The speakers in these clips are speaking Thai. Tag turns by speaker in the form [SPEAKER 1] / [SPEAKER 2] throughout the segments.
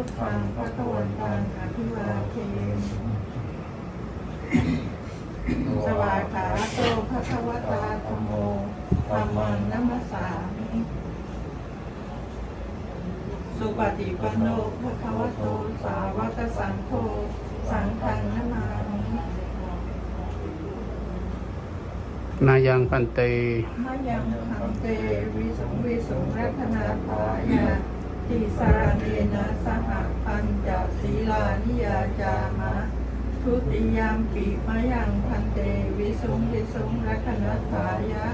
[SPEAKER 1] พุทธังพระคะวันตังอภิวาเทสวากขาโตภะคะวตาธรรมโมธัมมังนัมมสสามิสุปฏิปันโนภะคะวโตสาวกสังโฆสังฆังนามามิ
[SPEAKER 2] นายังพันเต
[SPEAKER 1] มายังขังเตวิสุงวิสุงรัตนาทายา ติสารเนนะสหพันจศีลานิยาจามะทุติยามปีมะยังพันเตวิสุงวิสุงรัตนาทายา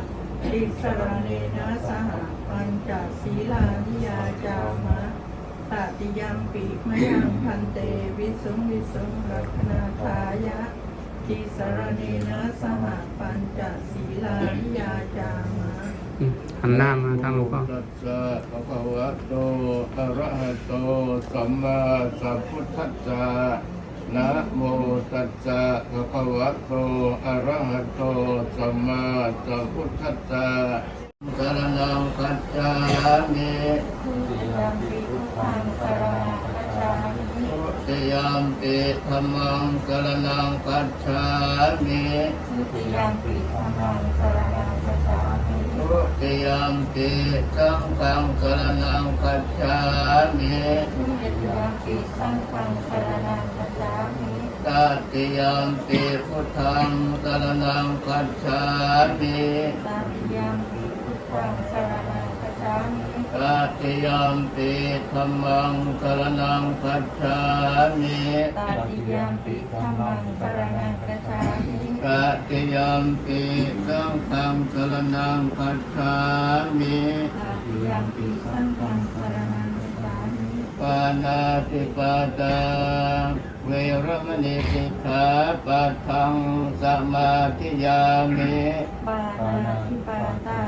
[SPEAKER 1] ติสารเนนะสหพันจศีลานิยาจามะตติยามปีมะยังพันเตวิสุงวิสุงรัตนาทายาทิสารเนนะสหปัญจศีลานิยาจามะ
[SPEAKER 2] หันหน้ามาทางหลวงพ่อ
[SPEAKER 3] ตัสสะภะคะวะโตอะระหะโตสัมมาสัมพุทธัสสะนะโมตัสสะภะคะวะโตอะระหะโตสัมมาสัมพุทธัสสะสรณังคัจฉามิ
[SPEAKER 1] ทุติยามปิพุทธังสรณังคัจฉามิ
[SPEAKER 3] ทุติยามปิธัมมังสรณังคัจฉามิ
[SPEAKER 1] ทุติยามปิธัมมังสรณังคัจฉามิ
[SPEAKER 3] ทุติยามปิสังฆังสรณังคัจฉามิ
[SPEAKER 1] ทุติยมปิสังฆังสรณังคัจฉามิ
[SPEAKER 3] ตติยมปิพุทธังสรณังคัจฉามิ
[SPEAKER 1] ตาติยามปิพุทธังสรณังคัจฉามิ
[SPEAKER 3] ตติยามปิธัมมังสรณังคัจฉามิ
[SPEAKER 1] ตาติยามปิธัมมังสรณังคัจฉามิ
[SPEAKER 3] ตติยามปิสังฆังสรณังคัจฉามิ
[SPEAKER 1] ตาติยามปิสังฆังสรณังคัจฉามิ
[SPEAKER 3] ปานาติปาตาเวรมณีสิกขาปัทังสมาธิยามิ
[SPEAKER 1] ปานาทิปาตา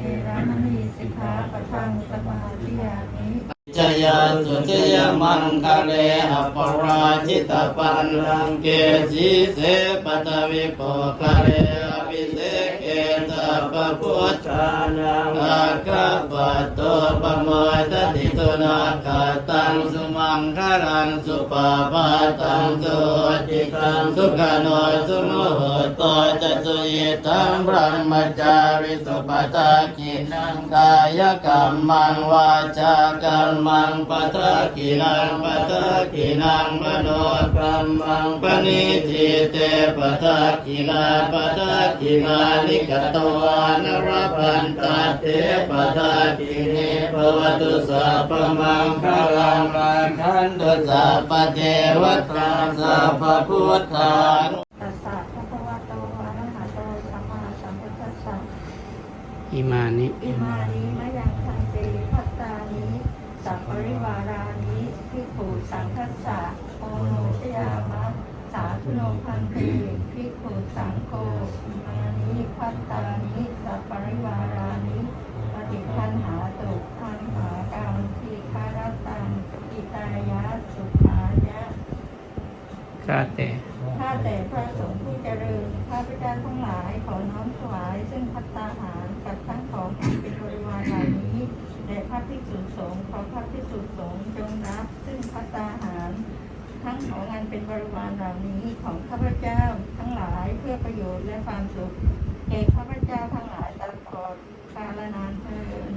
[SPEAKER 1] เวรมณีสิกขาปะทังสมาธิยามิ
[SPEAKER 4] จยาสุจยมังคะเลอปราชิตปันลังเกสีเสปตวิโปคะเล สัพพุทธานังอาคาปะโตปะโมทติสุนาคาตังสุมังคารังสุปาปาตังสุจิตังสุขโนสุโมโหโตจะสุยิตังพระมจาริสุปตากินังกายกรรมังวาจากรรมังปทากินังปทากินังมโนกรรมังปณิทิเตปทากินาปทากินานิกตวานรพันตเตปทากิเนภวตุสัพพมังคลังรังคันตุสัพพเทวตาสัพพพุทธานุ
[SPEAKER 1] ตัสสะภะคะวะโตอะระหะโตสัมมาสัมพุทธัสสะ
[SPEAKER 2] อิมานิ
[SPEAKER 1] อิมานิมะยังทันเตพัตตานิสัพปริวารานิพิกขุสังคัสสะโอโนชยามะสาธุโนพันเตพิก ขุสังโฆอิมานิพัตตานิสัพปริวารานิปฏิคันหาตุคันหากรรมทีคารตังอิตายะสุขายะ
[SPEAKER 2] ข้าแต่
[SPEAKER 1] ข้าแต่พระสงฆ์ผู้เจริญข้าพเจ้าทั้งหลายขอน้อมถวายซึ่งพัตตาหารกับทั้งของที่เป็นบริวารเหล่านี้แด่พระภิกษุสงฆ์ขอพระภิกษุสงฆ์จงรับซึ่งพัตตาหาร ทั้งของอันเป็นบริวารเหล่านี้ของข้าพเจ้าทั้งหลายเพื่อประโยชน์และความสุขแก่ข้าพเจ้าทั้งหลายตลอดกาลนานเทอญ